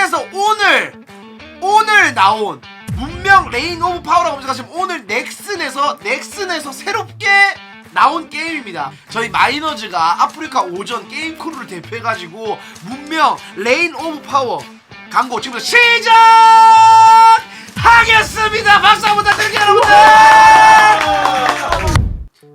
넥슨에서 오늘 오늘 나온 문명 레인 오브 파워라고 검색하시면 오늘 넥슨에서 넥슨에서 새롭게 나온 게임입니다. 저희 마이너즈가 아프리카 오전 게임 크루를 대표해가지고 문명 레인 오브 파워 광고 지금부터 시작하겠습니다. 박수 한번 부탁드릴게요, 여러분들.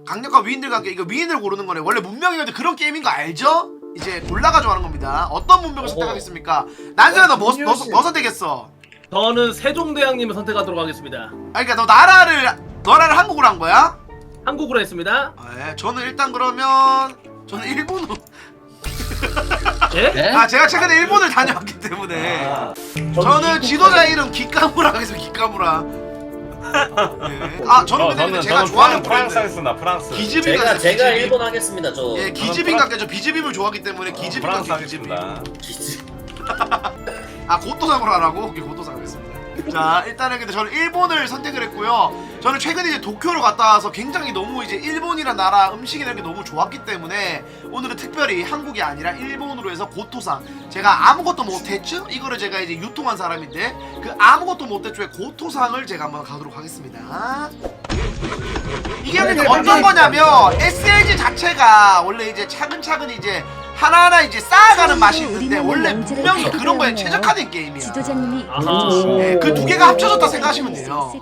강력한 위인들과 함께 이거 위인을 고르는 거네. 원래 문명이는데 그런 게임인 거 알죠? 이제 골라가지고 하는 겁니다. 어떤 문명을 선택하겠습니까? 난수야 너뭐 뭐, 뭐 선택했어? 저는 세종대왕님을 선택하도록 하겠습니다. 아 그러니까 너 나라를 너라를 한국으로 한 거야? 한국으로 했습니다. 아, 예. 저는 일단 그러면 저는 일본으로 예? 네? 아 제가 최근에 일본을 다녀왔기 때문에 저는 지도자 이름 기카무라 하겠습니다 기카무라 예. 아 저는 어, 근데 저는 제가 좋아하는 프랑- 프랑스 브랜드 하겠습니다. 프랑스. 기즈빈 제가 제가 일본 하겠습니다. 저 예 기즈빈 같게 저 비즈빔을 좋아하기 때문에 기즈빈 프랑스 같게 기즈빈 하겠습니다. 기즈. 아 고토상으로 하라고? 오케이 고토상 하겠습니다 자 일단은 근데 저는 일본을 선택을 했고요. 저는 최근에 이제 도쿄를 갔다 와서 굉장히 너무 이제 일본이란 나라 음식이라는 게 너무 좋았기 때문에 오늘은 특별히 한국이 아니라 일본으로 해서 고토상. 제가 아무것도 못했죠? 이거를 제가 이제 유통한 사람인데 그 아무것도 못했죠의 고토상을 제가 한번 가도록 하겠습니다. 이게 근데 어떤 거냐면 SLG 자체가 원래 이제 차근차근 이제 하나하나 이제 쌓아가는 맛이 있는데 원래 분명히 그런 거에 최적화된 게임이야 지도자님이. 네, 그 두 개가 합쳐졌다 생각하시면 돼요.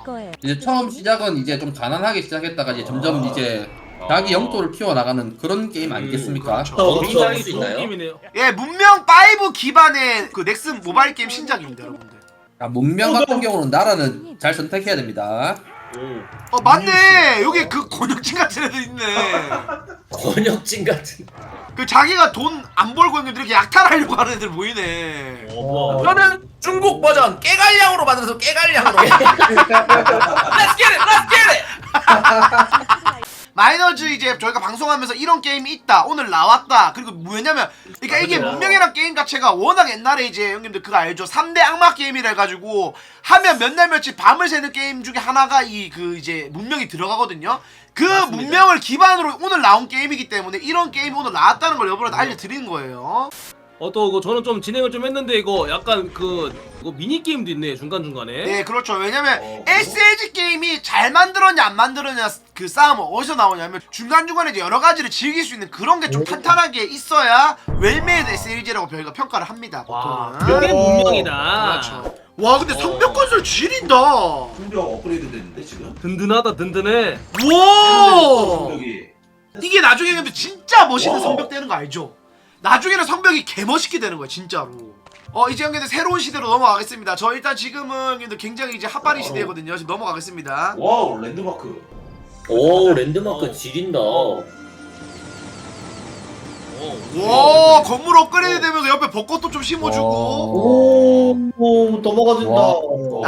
이제 처음 시작은 이제 좀 가난하게 시작했다가 이제 점점 이제 자기 영토를 키워 나가는 그런 게임 아니겠습니까? 그렇죠. 굉장히 좋은 있나요? 게임이네요. 예, 문명 5 기반의 그 넥슨 모바일 게임 신작입니다, 여러분들. 아, 문명 같은 경우는 나라는 잘 선택해야 됩니다. 음, 어, 맞네. 여기 그 권역진 같은 애들 있네. 권역진 같은. 그 자기가 돈 안 벌고 있는데 이렇게 약탈하려고 하는 애들 보이네. 어, 뭐. 저는 중국 버전 깨갈량으로 만들어서 깨갈량으로 Let's get it! Let's get it! 마이너즈 이제 저희가 방송하면서 이런 게임이 있다. 오늘 나왔다. 그리고 왜냐면 그러니까 이게 맞아요. 문명이란 게임 자체가 워낙 옛날에 이제 형님들 그거 알죠? 3대 악마 게임이라 해가지고 하면 몇 날 며칠 밤을 새는 게임 중에 하나가 이 그 이제 문명이 들어가거든요. 그 맞습니다. 문명을 기반으로 오늘 나온 게임이기 때문에 이런 게임이 오늘 나왔다는 걸 여러분한테 알려드리는 거예요. 어, 또 이거 저는 좀 진행을 좀 했는데 이거 약간 그 이거 미니 게임도 있네 중간 중간에. 네, 그렇죠. 왜냐면 SLG 게임이 잘 만들었냐 안 만들었냐 그 싸움은 어디서 나오냐면 중간 중간에 이제 여러 가지를 즐길 수 있는 그런 게 좀 탄탄하게 있어야 웰메이드 SLG라고 저희가 평가를 합니다. 와, 보통은. 그게 문명이다. 그렇죠. 와, 근데 성벽 건설 지린다. 성벽 업그레이드 됐는데 지금? 든든하다 든든해. 와! 성벽이 이게 나중에 근데 진짜 멋있는 와. 성벽 되는 거 알죠? 나중에는 성벽이 개멋있게 되는 거야, 진짜로. 어, 이제 형님들 새로운 시대로 넘어가겠습니다. 저 일단 지금은 형님들 굉장히 이제 핫바리 어. 시대거든요. 지금 넘어가겠습니다. 와우 랜드마크 오 랜드마크 지린다. 와 건물 업그레이드 되면서 옆에 벚꽃도 좀 심어주고 어, 오 넘어가진다. 와.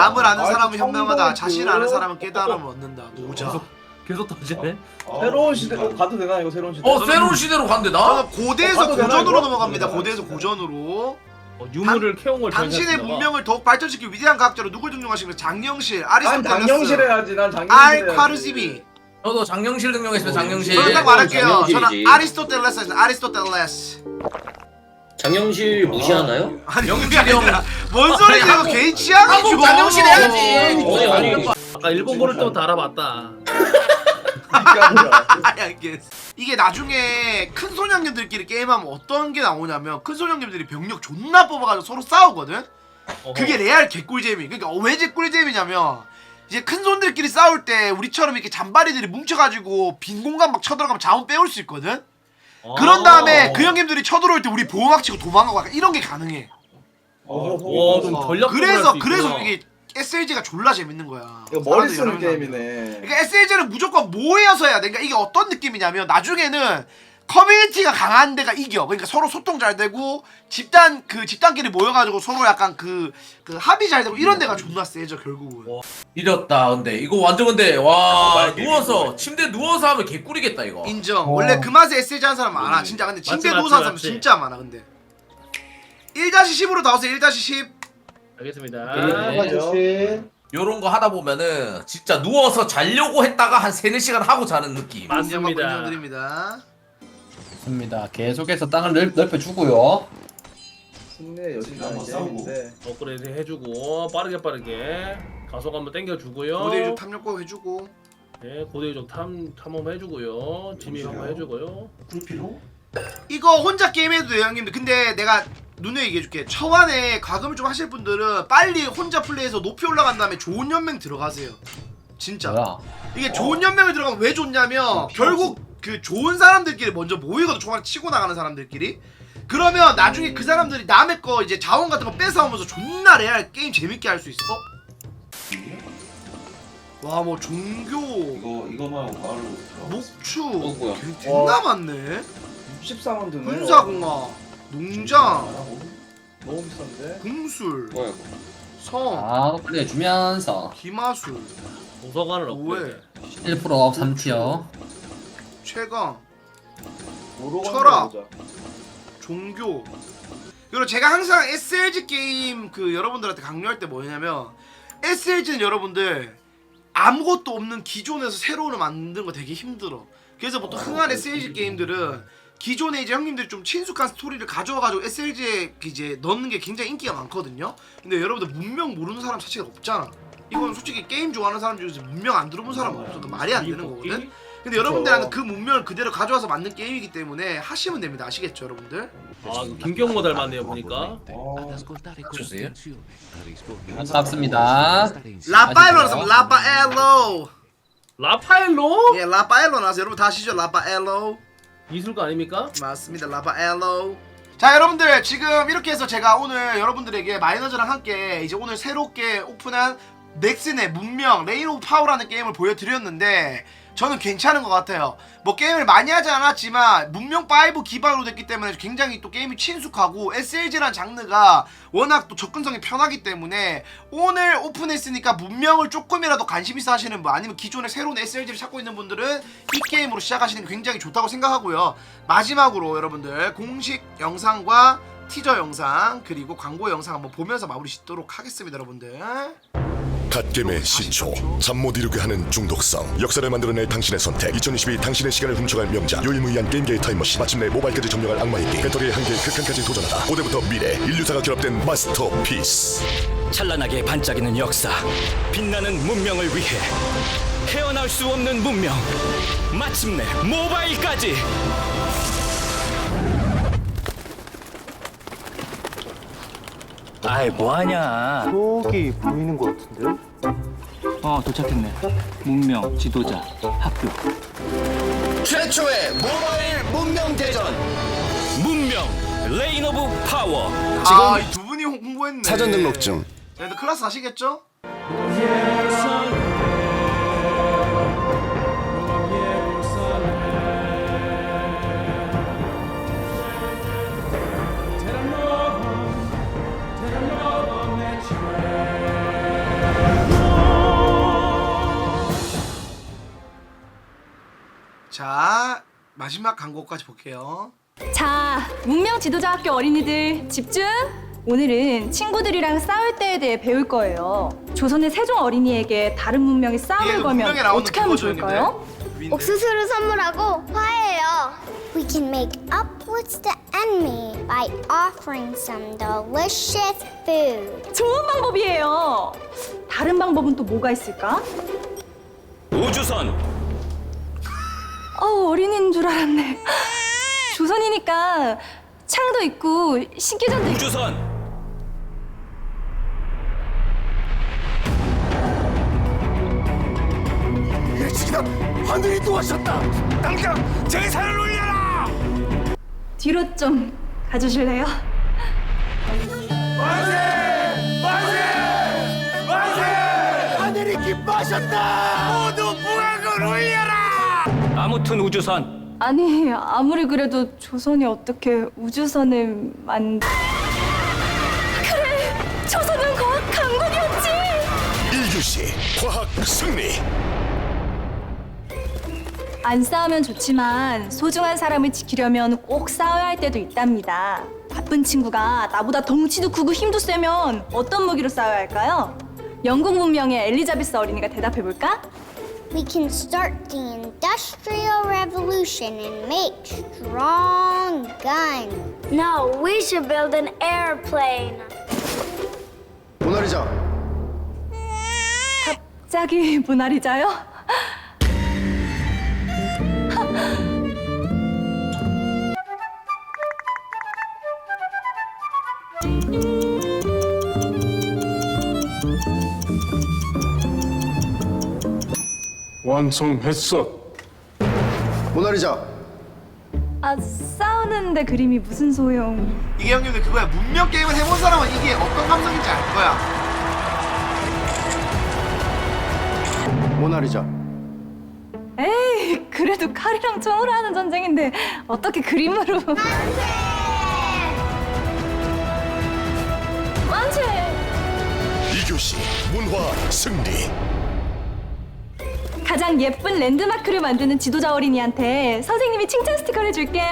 남을 아는 아이, 사람은 현명하다 자신을 아는 사람은 깨달음을 얻는다 노자 계속 터지네. 아, 새로운 시대 어, 가도 되나 이거 새로운 시대? 어 새로운 시대로 간대 나? 저는 고대에서 어, 가도 되나, 고전으로 이거? 넘어갑니다 네. 고대에서 고전으로 어, 유물을 캐온 걸 당신의 저희가 문명을 더욱 발전시킬 위대한 과학자로 누굴 존중하시면 장영실 난 아리스토텔레스 장영실 해야지. 난 장영실. 알콰르지비 저도 장영실 등용했습니다 장영실 저는 딱 말할게요 저는 장영실이지. 아리스토텔레스 아리스토텔레스 장영실 무시하나요? 아니 영실이 그게 아니라 뭔 소리지 이거 개인 취향이죠 장영실 해야지 아니 아니 아까 일본 고를 때부터 알아봤다. 알겠어. 이게 나중에 큰 소년님들끼리 게임하면 어떤 게 나오냐면 큰 소년님들이 병력 존나 뽑아가지고 서로 싸우거든. 어허. 그게 레알 개꿀잼이. 그러니까 왜 개꿀잼이냐면 이제 큰 손들끼리 싸울 때 우리처럼 이렇게 잔바리들이 뭉쳐가지고 빈 공간 막 쳐들어가면 자원 빼올 수 있거든. 그런 다음에 그 형님들이 쳐들어올 때 우리 보호막 치고 도망가고 약간 이런 게 가능해. 와, 좀 어, 전략적으로 그래서 할수 그래서 있구나. 이게 SLG가 졸라 재밌는 거야. 이거 머리 쓰는 여러 명 게임이네. 그러니까 SLG는 무조건 모여서 해야 돼. 그러니까 이게 어떤 느낌이냐면 나중에는 커뮤니티가 강한 데가 이겨. 그러니까 서로 소통 잘 되고 집단 그 집단끼리 모여가지고 서로 약간 그, 그 합의 잘 되고 이런 데가 존나 세죠 결국은. 이렸다 근데 이거 완전 근데 와 모바일 누워서. 침대 누워서 하면 개꿀이겠다 이거 인정. 원래 그 맛에 SLG 하는 사람 많아. 진짜 근데 침대 맞지, 누워서 하는 사람 맞지. 진짜 많아. 근데 1-10으로 나오세요. 1-10. 알겠습니다. 네. 아저씨. 요런 거 하다 보면은 진짜 누워서 자려고 했다가 한 3, 4시간 하고 자는 느낌 맞습니다. 인정드립니다. 좋습니다. 계속해서 땅을 넓, 넓혀주고요. 승리의 여신 한번 나는 싸우고. 업그레이드 해주고 빠르게 빠르게 가속 한번 당겨주고요. 고대 좀 탐욕고 해주고 네, 고대 좀 탐, 탐험 해주고요. 진입 한번 해주고요. 프로필로? 이거 혼자 게임해도 돼요 형님들 근데 내가 눈에 얘기해줄게 초반에 과금을 좀 하실 분들은 빨리 혼자 플레이해서 높이 올라간 다음에 좋은 연맹 들어가세요. 진짜. 뭐야? 이게 좋은 연맹을 들어가면 왜 좋냐면 결국 그 좋은 사람들끼리 먼저 모이거든 초반에 치고 나가는 사람들끼리. 그러면 나중에 그 사람들이 남의 거 이제 자원 같은 거 뺏어오면서 존나 레알 게임 재밌게 할 수 있어. 와 뭐 종교. 이거 이거만 바로 목추. 어, 뭐야. 존나 많네. 64만 드네 군사공학 농장 너무 비싼데 궁술 뭐야 이거? 성 바로 끝내주면서 기마술 도서관을? 업그레이드. 1% 3티어. 최강. 보자. 종교 그리고 제가 항상 SLG 게임 그 여러분들한테 강요할 때 뭐냐면 SLG는 여러분들 아무것도 없는 기존에서 새로운을 만드는 거 되게 힘들어 그래서 보통 흥한 SLG 게임들은 기존에 이제 형님들이 좀 친숙한 스토리를 가져와가지고 SLG에 이제 넣는 게 굉장히 인기가 많거든요 근데 여러분들 문명 모르는 사람 자체가 없잖아 이건 솔직히 게임 좋아하는 사람 중에서 문명 안 들어본 사람 없어 그 말이 안 되는 거거든 근데 여러분들한테 그 문명을 그대로 가져와서 만든 게임이기 때문에 하시면 됩니다 아시겠죠 여러분들? 아, 그 김경모 닮았네요 보니까. 주세요. 반갑습니다. 라파엘로? 나왔습니다 라파엘로 라파엘로? 예 라파엘로 나왔어요 여러분 다 아시죠 라파엘로 이술가 아닙니까? 맞습니다 라파엘로 자 여러분들 지금 이렇게 해서 제가 오늘 여러분들에게 마이너즈랑 함께 이제 오늘 새롭게 오픈한 넥슨의 문명 레인 오브 파워라는 게임을 보여드렸는데 저는 괜찮은 것 같아요. 뭐 게임을 많이 하지 않았지만 문명 5 기반으로 됐기 때문에 굉장히 또 게임이 친숙하고 SLG란 장르가 워낙 또 접근성이 편하기 때문에 오늘 오픈했으니까 문명을 조금이라도 관심 있어 하시는 분 아니면 기존에 새로운 SLG를 찾고 있는 분들은 이 게임으로 시작하시는 게 굉장히 좋다고 생각하고요. 마지막으로 여러분들 공식 영상과 티저 영상 그리고 광고 영상 한번 보면서 마무리 짓도록 하겠습니다 여러분들 갓겜의 시초. 잠 못 이루게 하는 중독성. 역사를 만들어낼 당신의 선택. 2022 당신의 시간을 훔쳐갈 명작. 유일무이한 게임계의 타임머신. 마침내 모바일까지 점령할 악마의 게임 배터리의 한계의 극한까지 도전하다. 고대부터 미래. 인류사가 결합된 마스터피스. 찬란하게 반짝이는 역사, 빛나는 문명을 위해 헤어나올 수 없는 문명, 마침내 모바일까지. 아이 뭐하냐? 저기 보이는 것 같은데? 어 도착했네. 문명, 지도자, 학교. 최초의 모바일 문명 대전. 문명, 레인 오브 파워. 아이 두 분이 홍보했네 사전 등록증 자, 일단 클래스 아시겠죠? 자 마지막 광고까지 볼게요. 자, 문명 지도자 학교 어린이들 집중! 오늘은 친구들이랑 싸울 때에 대해 배울 거예요. 조선의 세종 어린이에게 다른 문명이 예, 싸움을 그 걸면 문명에 나오는 어떻게 하면 그거죠, 좋을까요? 옥수수를 선물하고 화해해요. We can make up with the enemy by offering some delicious food. 좋은 방법이에요. 다른 방법은 또 뭐가 있을까? 우주선, 어, 어린이인 줄 알았네. 조선이니까 창도 있고 식기전도 있고. 우주선. 하늘이 도와줬다. 당장 제사를 올려라! 뒤로 좀 가주실래요? 하늘이 기뻐하셨다! 모두 무학을 올려라 아무튼 우주선. 아니, 아무리 그래도 조선이 어떻게 우주선을 만... 그래! 조선은 과학 강국이었지! 1교시 과학 승리 안 싸우면 좋지만 소중한 사람을 지키려면 꼭 싸워야 할 때도 있답니다. 바쁜 친구가 나보다 덩치도 크고 힘도 세면 어떤 무기로 싸워야 할까요? 영국 문명의 엘리자베스 어린이가 대답해 볼까? we can start the Industrial Revolution and make strong guns. No, we should build an airplane. 모나리자. 갑자기 모나리자요? 완성했어. 모나리자. 아 싸우는데 그림이 무슨 소용? 이게 형님들 그거야 문명 게임을 해본 사람은 이게 어떤 감성인지 알 거야 모나리자. 에이 그래도 칼이랑 총으로 하는 전쟁인데 어떻게 그림으로? 만세! 이교시 문화 승리 가장 예쁜 랜드마크를 만드는 지도자 어린이한테 선생님이 칭찬 스티커를 줄게요.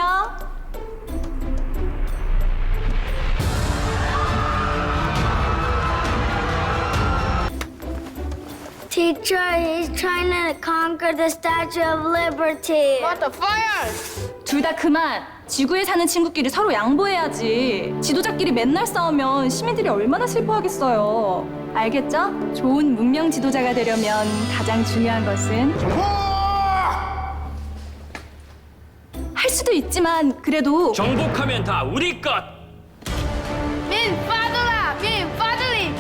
Teacher, he's trying to conquer the Statue of Liberty. What the fire? 둘 다 그만. 지구에 사는 친구끼리 서로 양보해야지. 지도자끼리 맨날 싸우면 시민들이 얼마나 슬퍼하겠어요. 알겠죠? 좋은 문명 지도자가 되려면 가장 중요한 것은 할 수도 있지만 그래도 정복하면 다 우리 것. Min Fadula! Min Faduli!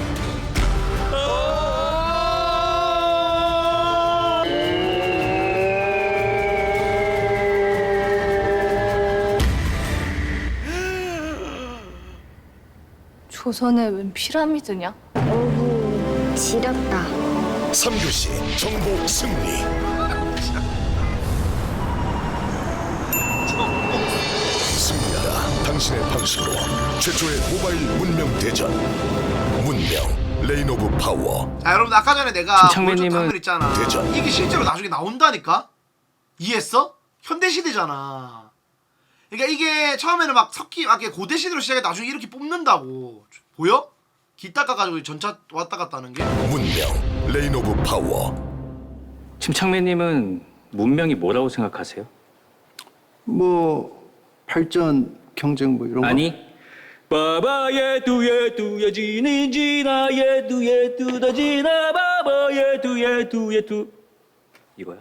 조선에 웬 피라미드냐? 지렸다. 3교시 정복 승리 승리하라 당신의 방식으로 최초의 모바일 문명 대전 문명 레인 오브 파워 자 여러분 아까 전에 내가 화면 있잖아 대전. 이게 실제로 나중에 나온다니까 이해했어? 현대시대잖아 그러니까 이게 처음에는 막 석기 막 이렇게 고대시대로 시작해 나중에 이렇게 뽑는다고 보여? 기 닦아가지고 전차 왔다 갔다 하는 게 문명 레인 오브 파워 침착맨님은 문명이 뭐라고 생각하세요? 뭐 발전 경쟁 뭐 이런 거. 아니 바바예 두예 두예 지니 지나 예 두예 두다 지나 바바예 두예 두예 두 이거야?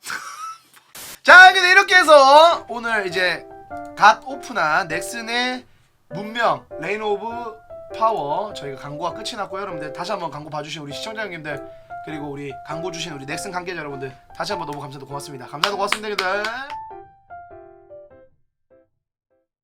자 근데 이렇게 해서 오늘 이제 갓 오픈한 넥슨의 문명 레인 오브 파워 저희가 광고가 끝이 났고요 여러분들. 다시 한번 광고 봐주신 우리 시청자 형님들 그리고 우리 광고 주신 우리 넥슨 관계자 여러분들 다시 한번 너무 감사드리고 고맙습니다. 감사하고 고맙습니다 형님들